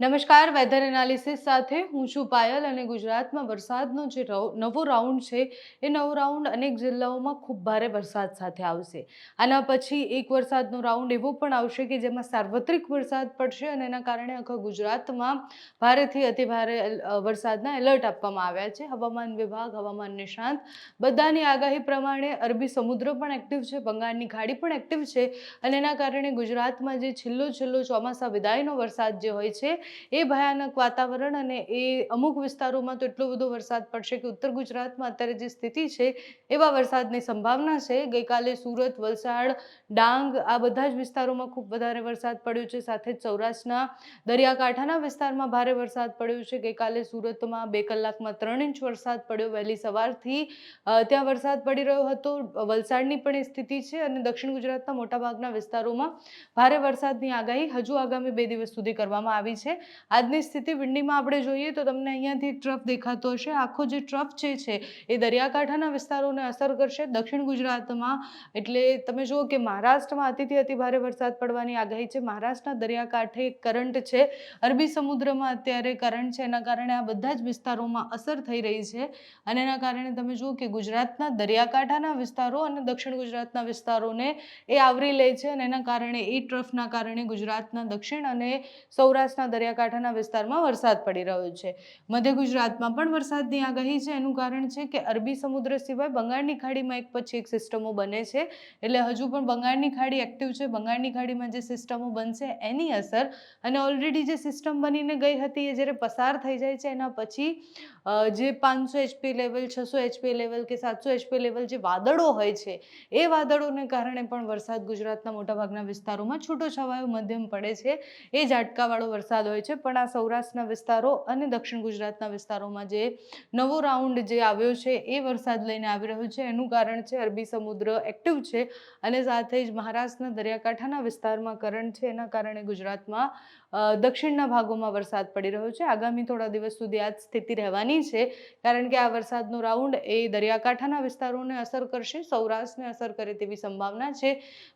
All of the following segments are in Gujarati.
નમસ્કાર વેધર એનાલિસિસ સાથે હું છું પાયલ અને ગુજરાતમાં વરસાદનો જે નવો રાઉન્ડ છે એ નવો રાઉન્ડ અનેક જિલ્લાઓમાં ખૂબ ભારે વરસાદ સાથે આવશે. આના પછી એક વરસાદનો રાઉન્ડ એવો પણ આવશે કે જેમાં સાર્વત્રિક વરસાદ પડશે અને એના કારણે આખા ગુજરાતમાં ભારેથી અતિ ભારે એલ- અ, વરસાદના એલર્ટ આપવામાં આવ્યા છે. હવામાન વિભાગ હવામાન નિષ્ણાંત બધાની આગાહી પ્રમાણે અરબી સમુદ્ર પણ એક્ટિવ છે બંગાળની ખાડી પણ એક્ટિવ છે અને એના કારણે ગુજરાતમાં જે છેલ્લો છેલ્લો ચોમાસા વિદાયનો વરસાદ જે હોય છે એ ભયાનક વાતાવરણ અને એ અમુક વિસ્તારોમાં તો એટલો બધો વરસાદ પડશે કે ઉત્તર ગુજરાતમાં અત્યારે જે સ્થિતિ છે, એવા વરસાદની સંભાવના છે. ગઈકાલે સુરત, વલસાડ, ડાંગ આ બધા જ વિસ્તારોમાં ખૂબ વધારે વરસાદ પડ્યો છે. સાથે જ સૌરાષ્ટ્રના દરિયાકાંઠાના વિસ્તારમાં ભારે વરસાદ પડ્યો છે. ગઈકાલે સુરતમાં બે કલાકમાં ત્રણ ઇંચ વરસાદ પડ્યો. વહેલી સવારથી ત્યાં વરસાદ પડી રહ્યો હતો. વલસાડની પણ એ સ્થિતિ છે અને દક્ષિણ ગુજરાતના મોટાભાગના વિસ્તારોમાં ભારે વરસાદની આગાહી હજુ આગામી બે દિવસ સુધી કરવામાં આવી છે. આજની સ્થિતિ વિંડીમાં આપણે જોઈએ તો તમને અહીંયાથી ટ્રફ દેખાતો હશે. આખો જે ટ્રફ જે છે એ દરિયાકાંઠાના વિસ્તારોને અસર કરશે. દક્ષિણ ગુજરાતમાં એટલે તમે જુઓ કે મહારાષ્ટ્રમાં અતિથી અતિ ભારે વરસાદ પડવાની આગાહી છે. મહારાષ્ટ્રના દરિયાકાંઠે કરંટ છે. અરબી સમુદ્રમાં અત્યારે કરંટ છે. એના કારણે આ બધા જ વિસ્તારોમાં અસર થઈ રહી છે. અને એના કારણે તમે જુઓ કે ગુજરાતના દરિયાકાંઠાના વિસ્તારો અને દક્ષિણ ગુજરાતના વિસ્તારોને એ આવરી લે છે. અને એના કારણે એ ટ્રફના કારણે ગુજરાતના દક્ષિણ અને સૌરાષ્ટ્રના દરિયાકાંઠાના વિસ્તારમાં વરસાદ પડી રહ્યો છે. મધ્ય ગુજરાતમાં પણ વરસાદની આગાહી છે. એનું કારણ છે કે અરબી સમુદ્ર સિવાય બંગાળની ખાડીમાં એક પછી એક સિસ્ટમો બને છે. એટલે હજુ પણ બંગાળની ખાડી એક્ટિવ છે. બંગાળની ખાડીમાં જે સિસ્ટમો બનશે એની અસર અને ઓલરેડી જે સિસ્ટમ બનીને ગઈ હતી એ જ્યારે પસાર થઈ જાય છે, એના પછી જે પાંચસો એચપી લેવલ, છસો એચપી લેવલ કે સાતસો એચપી લેવલ જે વાદળો હોય છે, એ વાદળોને કારણે પણ વરસાદ ગુજરાતના મોટાભાગના વિસ્તારોમાં છૂટો છવાયો મધ્યમ પડે છે. એ ઝાટકાવાળો વરસાદ હોય છે, પણ આ સૌરાષ્ટ્રના વિસ્તારો અને દક્ષિણ ગુજરાતના વિસ્તારોમાં જે નવો રાઉન્ડ જે આવ્યો છે, એ વરસાદ લઈને આવી રહ્યો છે. એનું કારણ છે, અરબી સમુદ્ર એક્ટિવ છે અને સાથે જ મહારાષ્ટ્રના દરિયાકાંઠાના વિસ્તારમાં કરંટ છે. એના કારણે ગુજરાતમાં દક્ષિણના ભાગોમાં વરસાદ પડી રહ્યો છે. આગામી થોડા દિવસ સુધી આ સ્થિતિ રહેવાની છે. કારણ કે આ વરસાદનો રાઉન્ડ એ દરિયાકાંઠાના વિસ્તારોને અસર કરશે, સૌરાષ્ટ્રને અસર કરે તેવી સંભાવના છે.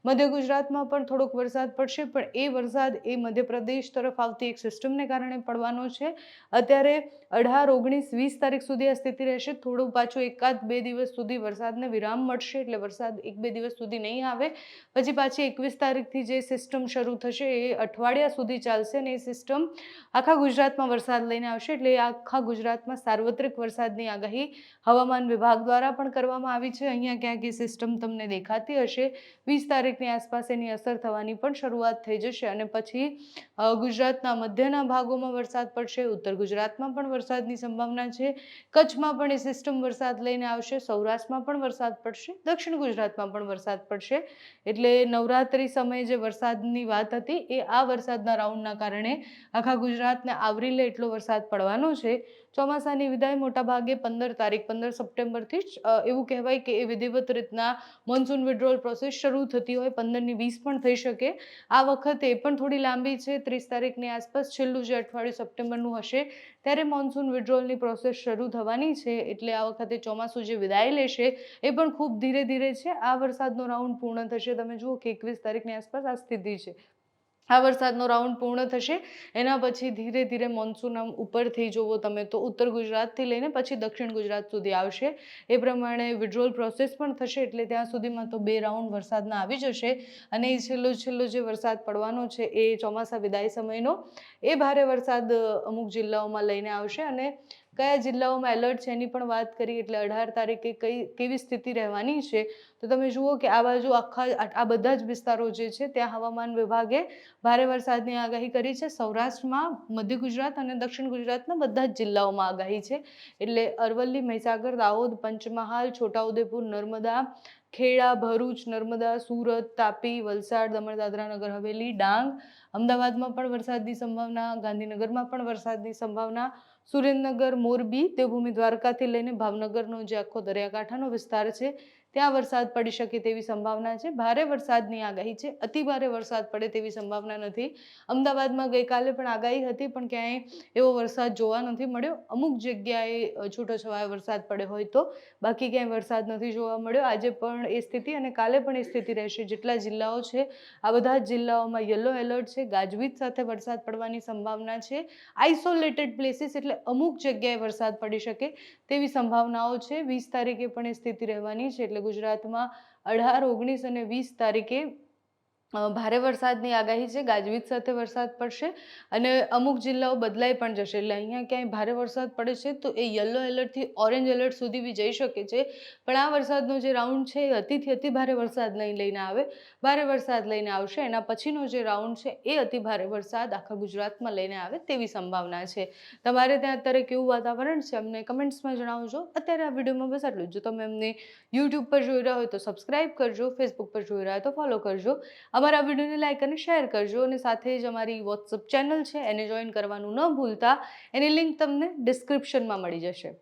મધ્ય ગુજરાતમાં પણ થોડોક વરસાદ પડશે, પણ એ વરસાદ એ મધ્યપ્રદેશ તરફ આવતી એક સિસ્ટમને કારણે પડવાનો છે. અત્યારે અઢાર, ઓગણીસ, વીસ તારીખ સુધી આ સ્થિતિ રહેશે. થોડું પાછું એકાદ બે દિવસ સુધી વરસાદને વિરામ મળશે, એટલે વરસાદ એક બે દિવસ સુધી નહીં આવે. પછી પાછી એકવીસ તારીખથી જે સિસ્ટમ શરૂ થશે એ અઠવાડિયા સુધી ચાલશે. અને એ સિસ્ટમ આખા ગુજરાતમાં વરસાદ લઈને આવશે એટલે આખા ગુજરાતમાં સાર્વત્રિક વરસાદની આગાહી હવામાન વિભાગ દ્વારા પણ કરવામાં આવી છે. અહીંયા ક્યાંક એ સિસ્ટમ તમને દેખાતી હશે. વીસ તારીખની આસપાસ એની અસર થવાની પણ શરૂઆત થઈ જશે અને પછી ગુજરાતના મધ્યના ભાગોમાં વરસાદ પડશે, ઉત્તર ગુજરાતમાં પણ વરસાદની સંભાવના છે. કચ્છમાં પણ એ સિસ્ટમ વરસાદ લઈને આવશે, સૌરાષ્ટ્રમાં પણ વરસાદ પડશે, દક્ષિણ ગુજરાતમાં પણ વરસાદ પડશે. એટલે નવરાત્રિ સમયે જે વરસાદની વાત હતી એ આ વરસાદના રાઉન્ડના કારણે આખા ગુજરાતને આવરી લે એટલો વરસાદ પડવાનો છે. ચોમાસાની વિદાય મોટા ભાગે પંદર તારીખ, પંદર સપ્ટેમ્બરથી જ એવું કહેવાય કે એ વિધિવત રીતના મોન્સૂન વિડ્રોલ પ્રોસેસ શરૂ થતી હોય, પંદરની વીસ પણ થઈ શકે. આ વખતે એ પણ થોડી લાંબી છે, ત્રીસ તારીખની આસપાસ છેલ્લું જે અઠવાડિયું સપ્ટેમ્બરનું હશે, ત્યારે મોન્સૂન વિડ્રોલની પ્રોસેસ શરૂ થવાની છે, એટલે આ વખતે ચોમાસું જે વિદાય લેશે, એ પણ ખૂબ ધીરે ધીરે છે. આ વરસાદનો રાઉન્ડ પૂર્ણ થશે. તમે જુઓ કે એકવીસ તારીખની આસપાસ આ સ્થિતિ છે. આ વરસાદનો રાઉન્ડ પૂર્ણ થશે. એના પછી ધીરે ધીરે મોન્સૂન આમ ઉપરથી જોવો તમે તો ઉત્તર ગુજરાતથી લઈને પછી દક્ષિણ ગુજરાત સુધી આવશે. એ પ્રમાણે વિડ્રોલ પ્રોસેસ પણ થશે એટલે ત્યાં સુધીમાં તો બે રાઉન્ડ વરસાદના આવી જશે. અને એ છેલ્લો છેલ્લો જે વરસાદ પડવાનો છે એ ચોમાસા વિદાય સમયનો, એ ભારે વરસાદ અમુક જિલ્લાઓમાં લઈને આવશે અને કયા જિલ્લાઓમાં એલર્ટ છે એની પણ વાત કરી એટલે અઢાર તારીખે કઈ, કેવી સ્થિતિ રહેવાની છે, તો તમે જુઓ કે આ બાજુ આખા, આ બધા જ વિસ્તારો જે છે ત્યાં હવામાન વિભાગે ભારે વરસાદની આગાહી કરી છે. સૌરાષ્ટ્રમાં મધ્ય ગુજરાત અને દક્ષિણ ગુજરાતના બધા જ જિલ્લાઓમાં આગાહી છે. એટલે અરવલ્લી, મહીસાગર, દાહોદ, પંચમહાલ, છોટાઉદેપુર, નર્મદા ખેડા, ભરૂચ, નર્મદા, સુરત, તાપી, વલસાડ, દમણ, દાદરા નગર, હવેલી, ડાંગ, અમદાવાદમાં પણ વરસાદની સંભાવના, ગાંધીનગરમાં પણ વરસાદની સંભાવના, સુરેન્દ્રનગર, મોરબી, દેવભૂમિ દ્વારકાથી લઈને ભાવનગરનો જે આખો દરિયાકાંઠાનો વિસ્તાર છે ત્યાં વરસાદ પડી શકે તેવી સંભાવના છે. ભારે વરસાદની આગાહી છે. અતિ ભારે વરસાદ પડે તેવી સંભાવના નથી. અમદાવાદમાં ગઈકાલે પણ આગાહી હતી, પણ ક્યાંય એવો વરસાદ જોવા નથી મળ્યો. અમુક જગ્યાએ છૂટોછવાયો વરસાદ પડ્યો હોય તો બાકી ક્યાંય વરસાદ નથી જોવા મળ્યો. આજે પણ એ સ્થિતિ અને કાલે પણ એ સ્થિતિ રહેશે. જેટલા જિલ્લાઓ છે, આ બધા જ જિલ્લાઓમાં યલો એલર્ટ છે. ગાજવીજ સાથે વરસાદ પડવાની સંભાવના છે. આઇસોલેટેડ પ્લેસીસ એટલે અમુક જગ્યાએ વરસાદ પડી શકે તેવી સંભાવનાઓ છે. વીસ તારીખે પણ એ સ્થિતિ રહેવાની છે, એટલે ગુજરાતમાં અઢાર ઓગણીસ અને વીસ તારીખે ભારે વરસાદની આગાહી છે, ગાજવીજ સાથે વરસાદ પડશે અને અમુક જિલ્લાઓ બદલાઈ પણ જશે. એટલે અહીંયા ક્યાંય ભારે વરસાદ પડે છે તો એ યલો એલર્ટથી ઓરેન્જ એલર્ટ સુધી બી જઈ શકે છે. પણ આ વરસાદનો જે રાઉન્ડ છે એ અતિથી અતિ ભારે વરસાદ નહીં લઈને આવે, ભારે વરસાદ લઈને આવશે. એના પછીનો જે રાઉન્ડ છે એ અતિ ભારે વરસાદ આખા ગુજરાતમાં લઈને આવે તેવી સંભાવના છે. તમારે ત્યાં અત્યારે કેવું વાતાવરણ છે? અમને કમેન્ટ્સમાં જણાવજો. અત્યારે આ વિડીયોમાં બસ આટલું જ. તમે અમને યુટ્યુબ પર જોઈ રહ્યા હોય તો સબસ્ક્રાઈબ કરજો ફેસબુક પર જોઈ રહ્યા હોય તો ફોલો કરજો. અમારા વિડીયોને લાઈક અને શેર કરજો અને સાથે જ અમારી વોટ્સઅપ ચેનલ છે, એને જોઈન કરવાનું ન ભૂલતા. એની લિંક તમને ડિસ્ક્રિપ્શનમાં મળી જશે.